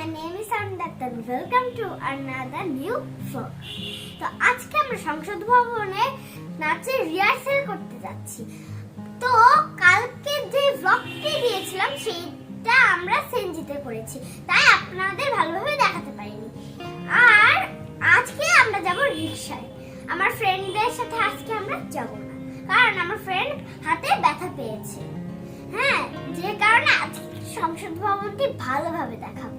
my name is Andat and welcome to another new vlog. তো আজকে আমরা সংসদ ভবনে নাচের রিহার্সেল করতে যাচ্ছি। তো কালকে যে ভ্লগটি দিয়েছিলাম, সেইটা আমরা সেনজিতে করেছি। তাই আপনাদের ভালোভাবে দেখাতে পারিনি। আর আজকে আমরা যাব রিক্সায় আমার ফ্রেন্ডদের সাথে আজকে আমরা যাব না। কারণ আমার ফ্রেন্ড হাতে ব্যথা পেয়েছে। হ্যাঁ যে কারণে আজকে সংসদ ভবনটি ভালোভাবে দেখাবো।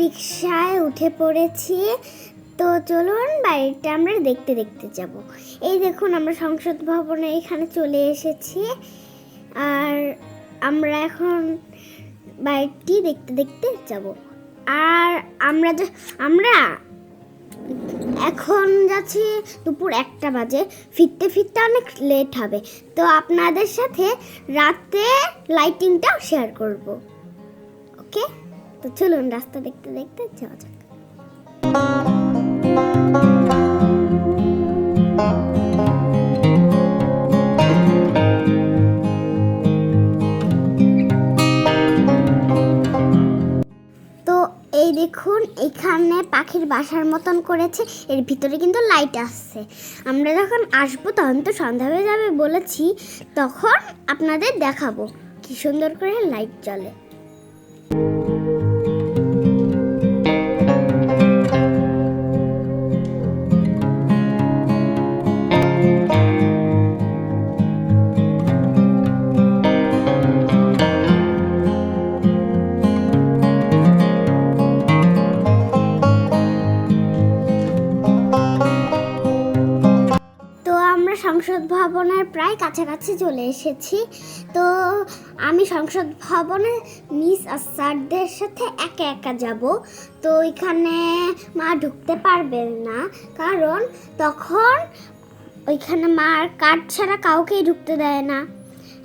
রিক্সায় উঠে পড়েছি। তো চলুন বাড়িটা আমরা দেখতে দেখতে যাব। এই দেখুন আমরা সংসদ ভবনে এখানে চলে এসেছি। আর আমরা এখন বাড়িটি দেখতে দেখতে যাব। আর আমরা আমরা এখন যাচ্ছি দুপুর একটা বাজে। ফিরতে ফিরতে অনেক লেট হবে। তো আপনাদের সাথে রাতে লাইটিংটাও শেয়ার করব। ওকে তো চলুন রাস্তা দেখতে দেখতে যাওয়া যাক। এই দেখুন, এখানে পাখির বাসার মতন করেছে। এর ভিতরে কিন্তু লাইট আসছে। আমরা যখন আসব, তখন তো সন্ধ্যা হয়ে যাবে বলেছি। তখন আপনাদের দেখাবো। কি সুন্দর করে লাইট জ্বলে। সংসদ ভবনের প্রায় কাছাকাছি চলে এসেছি। তো আমি সংসদ ভবনে মিস আর স্যারদের সাথে একা একা যাব। তো এখানে মা ঢুকতে পারবেন না। কারণ তখন ওইখানে মার কার্ড ছাড়া কাউকেই ঢুকতে দেয় না।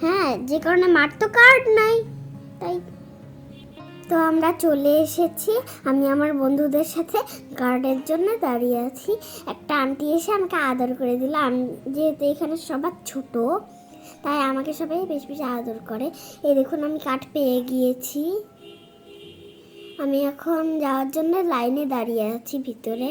হ্যাঁ যে কারণে মার তো কার্ড নাই। তাই তো আমরা চলে এসেছি। আমি আমার বন্ধুদের সাথে গার্ডের জন্য দাঁড়িয়ে আছি। একটা আন্টি এসে আমাকে আদর করে দিল। আমি যেহেতু এখানে সবার ছোট, তাই আমাকে সবাই বেশ বেশি আদর করে। এই দেখুন, আমি কাঠ পেয়ে গিয়েছি। আমি এখন যাওয়ার জন্য লাইনে দাঁড়িয়ে আছি ভিতরে।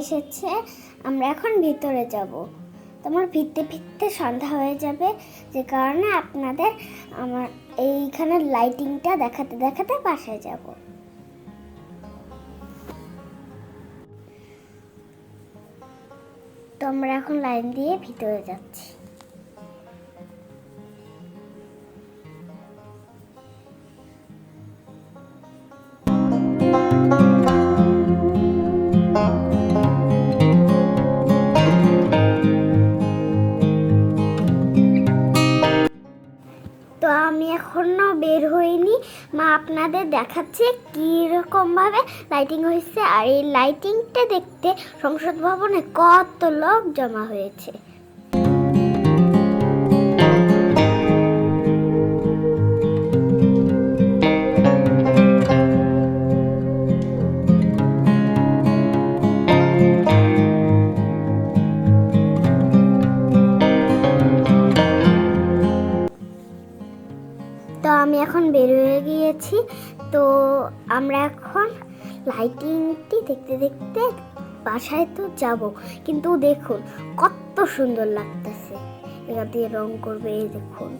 এসেছে, আমরা এখন ভিতরে যাব। তোমার ফিরতে ফিরতে সন্ধ্যা হয়ে যাবে, যে কারণে আপনাদের আমার এইখানে লাইটিংটা দেখাতে দেখাতে পাশে যাব। তো আমরা এখন লাইন দিয়ে ভিতরে যাচ্ছি। আমি এখনও বের হইনি। মা আপনাদের দেখাচ্ছে কীরকম ভাবে লাইটিং হয়েছে আর এই লাইটিংটা দেখতে সংসদ ভবনে কত লোক জমা হয়েছে। আমরা এখন লাইটিংটি দেখতে দেখতে বাসায় তো যাব। কিন্তু দেখুন, কত সুন্দর লাগতেছে। এখান দিয়ে রং করবে, এই দেখুন।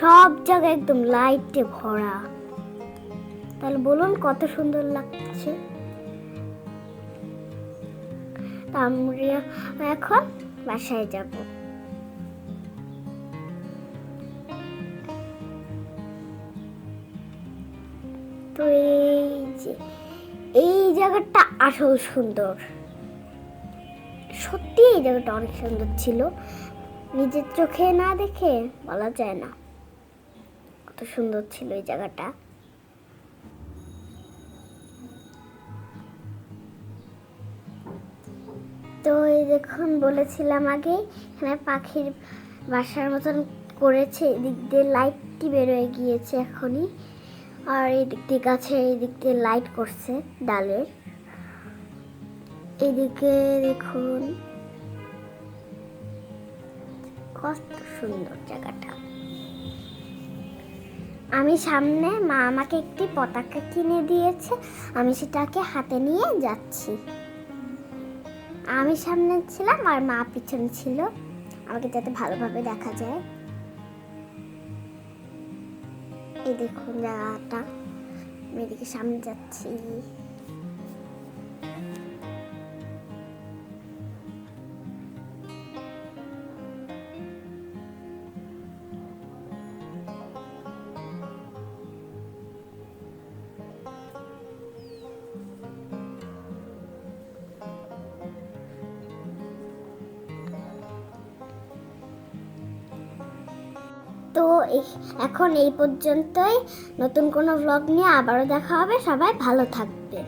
সব জায়গায় একদম লাইটে ভরা। তাহলে বলুন কত সুন্দর লাগছে। আমরা এখন বাসায় যাব। তো এই যে, এই জায়গাটা আসল সুন্দর। সত্যি এই জায়গাটা অনেক সুন্দর ছিল। নিজের চোখে না দেখে বলা যায় না। কত সুন্দর ছিল এই জায়গাটা। তো এই দেখুন, বলেছিলাম আগে, এখানে পাখির বাসার মতন করেছে, এদিক দিয়ে লাইটটি বেরোয় গিয়েছে এখনই। আর এই দিক গাছে এই লাইট করছে ডালের। এদিকে দেখুন, কত সুন্দর জায়গাটা। আমি সামনে, মা আমাকে একটি পতাকা কিনে দিয়েছে, আমি সেটাকে হাতে নিয়ে যাচ্ছি। আমি সামনে ছিলাম আর মা পিছনে ছিল। আমাকে যাতে ভালোভাবে দেখা যায়। এই দেখুন জায়গাটা। আমি এদিকে সামনে যাচ্ছি। তো এখন এই পর্যন্তই। নতুন কোনো ব্লগ নিয়ে আবারও দেখা হবে। সবাই ভালো থাকবে